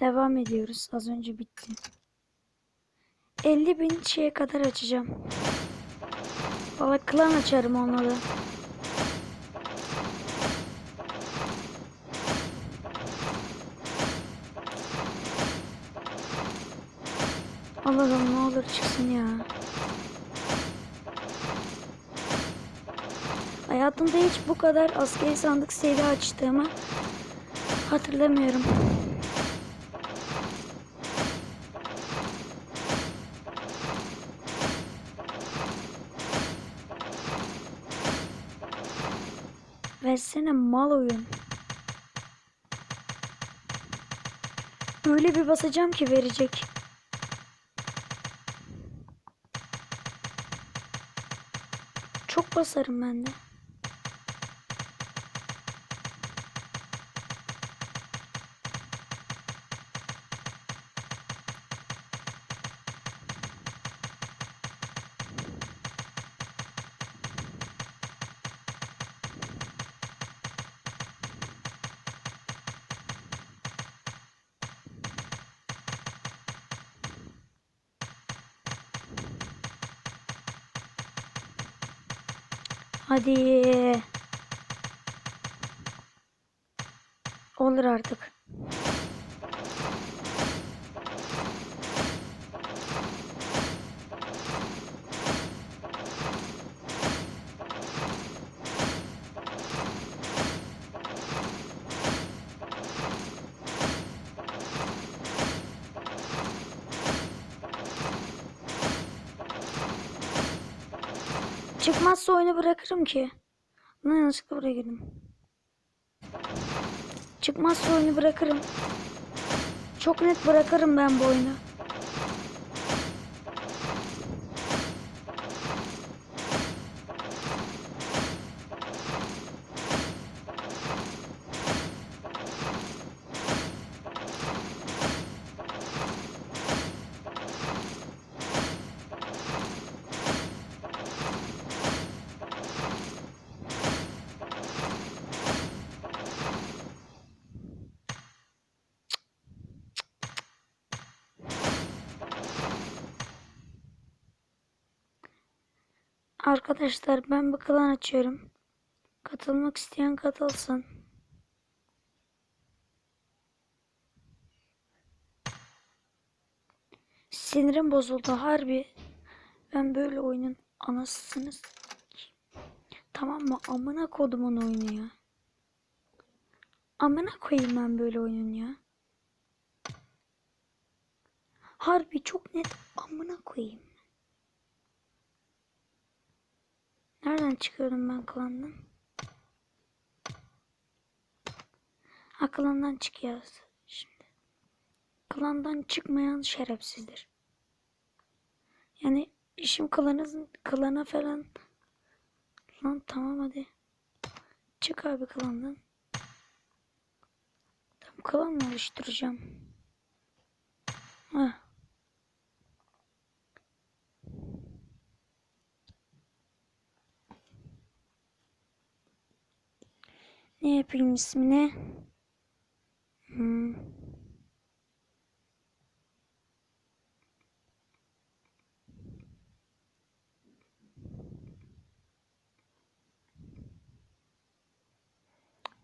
Devam ediyoruz. Az önce bitti. 50 bin şeye kadar açacağım. Valla klan açarım onları. Allah'ım ne olur çıksın ya. Hayatımda hiç bu kadar askeri sandık seviye açtığımı hatırlamıyorum. Versene mal oyun. Öyle bir basacağım ki verecek. Çok basarım ben de. Hadi. Olur artık. Çıkmazsa oyunu bırakırım ki. Lan yanlışlıkla buraya girdim. Çıkmazsa oyunu bırakırım. Çok net bırakırım ben bu oyunu. Arkadaşlar ben bir klan açıyorum. Katılmak isteyen katılsın. Sinirim bozuldu harbi. Ben böyle oyunun anasısınız. Tamam mı? Amına kodumun oyunu ya. Amına koyayım ben böyle oyunun ya. Harbi çok net amına koyayım. Nereden çıkıyorum ben klandan? Ha klandan çıkıyoruz şimdi. Klandan çıkmayan şerefsizdir. Yani işim klanın klana falan. Lan tamam hadi. Çık abi klandan. Tam klan oluşturacağım? Ha. Ne yapayım ismine? Hmm.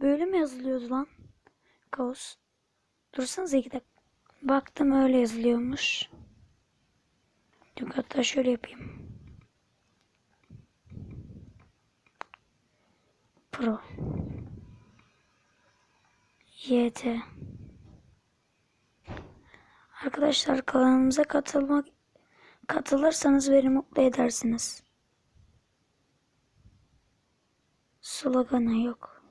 Böyle mi yazılıyordu lan? Kaos. Dursanıza iki dakika. Baktım öyle yazılıyormuş. Yok hatta şöyle yapayım. Pro. YT. Arkadaşlar kanalımıza katılmak katılırsanız beni mutlu edersiniz. Sloganı yok.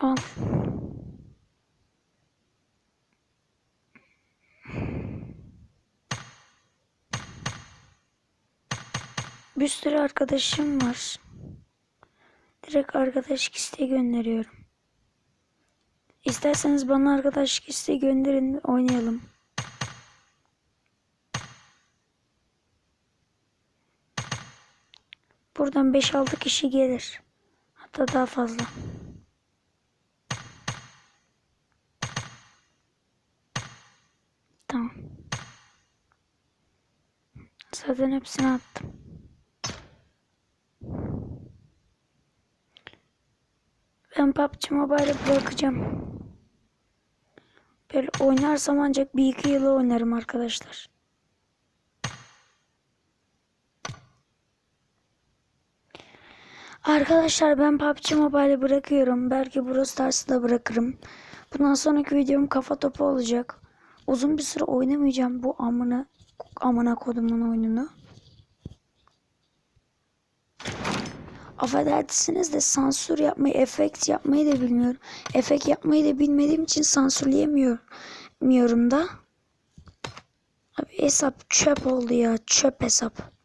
Al. Bir sürü arkadaşım var. Direkt arkadaşlık isteği gönderiyorum. İsterseniz bana arkadaşlık isteği gönderin oynayalım. Buradan 5-6 kişi gelir. Hatta daha fazla. Tamam. Zaten hepsini attım. PUBG Mobile'ı bırakacağım. Böyle oynarsam ancak bir iki yılı oynarım arkadaşlar. Arkadaşlar ben PUBG Mobile'ı bırakıyorum. Belki Brawl Stars'ı da bırakırım. Bundan sonraki videom kafa topu olacak. Uzun bir süre oynamayacağım bu amına amına kodumun oyununu. Affedersiniz de sansür yapmayı, efekt yapmayı da bilmiyorum. Efekt yapmayı da bilmediğim için sansürleyemiyorum da. Abi hesap çöp oldu ya. Çöp hesap.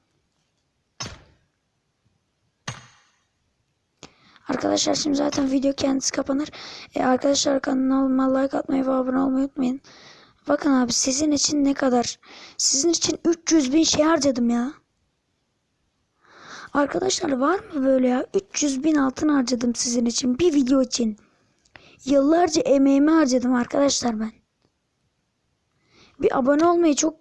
Arkadaşlar şimdi zaten video kendisi kapanır. E, arkadaşlar kanalıma like atmayı ve abone olmayı unutmayın. Bakın abi sizin için ne kadar? Sizin için 300 bin şey harcadım ya. Arkadaşlar var mı böyle ya? 300 bin altın harcadım sizin için. Bir video için. Yıllarca emeğimi harcadım arkadaşlar ben. Bir abone olmayı çok